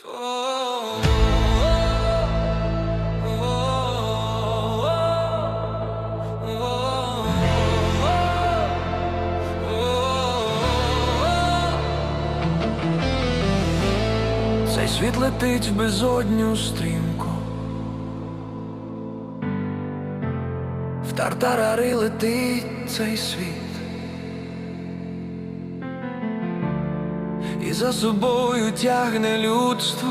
Цей світ летить в безодню стрімко. В тартарари летить цей світ. І за собою тягне людство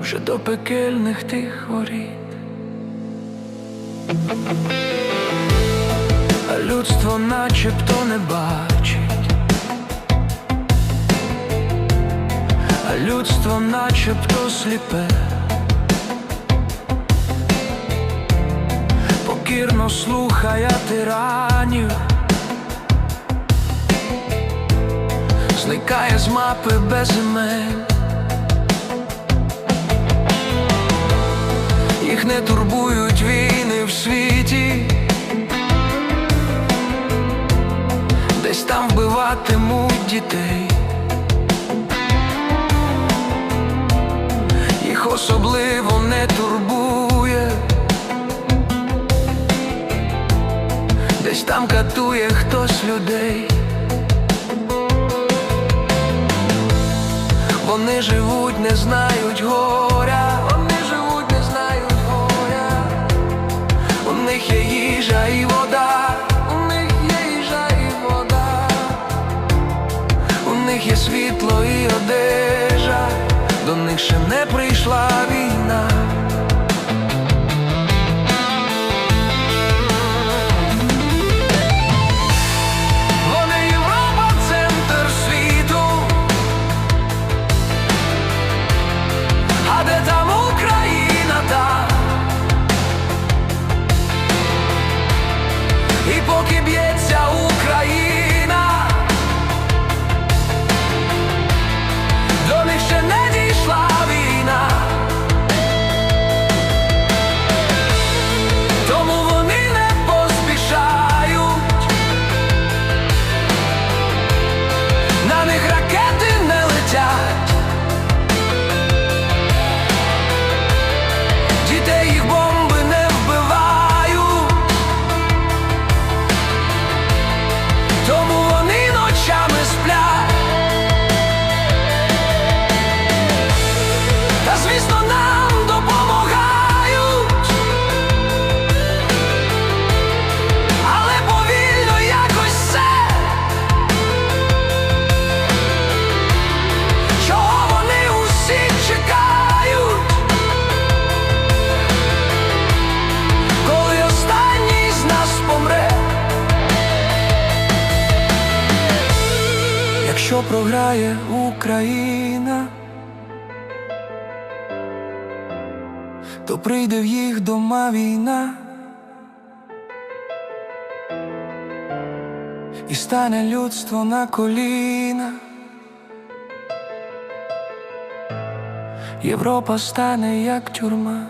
вже до пекельних тих воріт. А людство начебто не бачить, а людство начебто сліпе. Покірно слухає тиранів. Зникає з мапи без імен. Їх не турбують війни в світі, десь там вбиватимуть дітей. Їх особливо не турбує, десь там катує хтось людей. Вони живуть, не знають горя, вони живуть, не знають горя. У них є їжа і вода, у них є їжа і вода, у них є світло і одежа, до них ще не прийшла Якщо програє Україна, то прийде в їх дома війна. І стане людство на коліна. Європа стане як тюрма.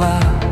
Вони